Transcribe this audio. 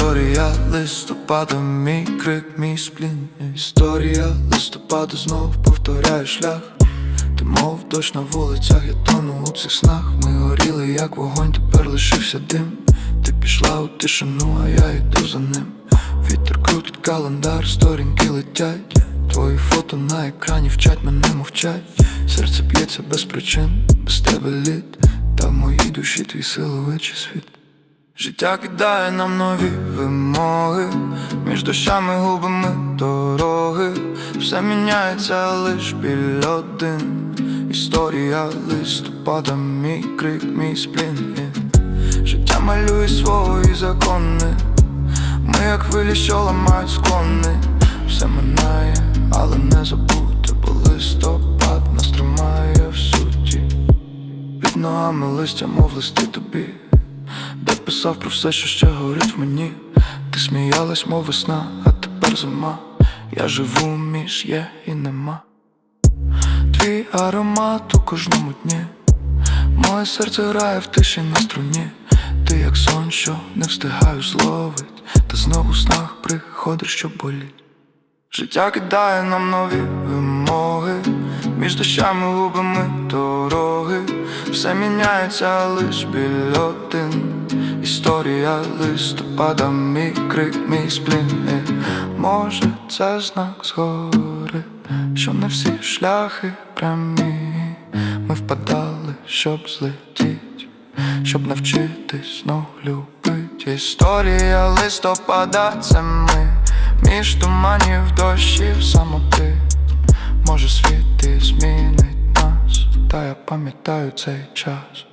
Історія листопада, мій крик, мій сплін. Історія листопада знов повторяє шлях. Ти мов дощ на вулицях, я тону у цих снах. Ми горіли, як вогонь, тепер лишився дим. Ти пішла у тишину, а я йду за ним. Вітер крутить календар, сторінки летять. Твої фото на екрані вчать мене мовчать. Серце б'ється без причин, без тебе лід. Та в моїй душі твій силовичий світ Життя кидає нам нові вимоги, між дощами губами дороги, все міняється лиш біль один. Історія листопада, мій крик, мій сплін. Життя малює свої закони. Ми як хвилі, що ламають склони. Все минає, але не забути, бо листопад нас тримає в суті. Під ногами листя, мов листи тобі писав про все, що ще горить в мені. Ти сміялась, мов весна, а тепер зима. Я живу між є і нема. Твій аромат у кожному дні. Моє серце грає в тиші на струні. Ти як сон, що не встигаю зловить. Та знову в снах приходиш, що болить. Життя кидає нам нові вимоги, між дощами губами дороги, все міняється лиш біль один. Історія листопада, мій крик, мій сплін. Може, це знак згори, що не всі шляхи прямі. Ми впадали, щоб злетіть, щоб навчитись знов любить. Історія листопада, це ми. Між туманів дощів самоти Може світ і змінить нас, та я пам'ятаю цей час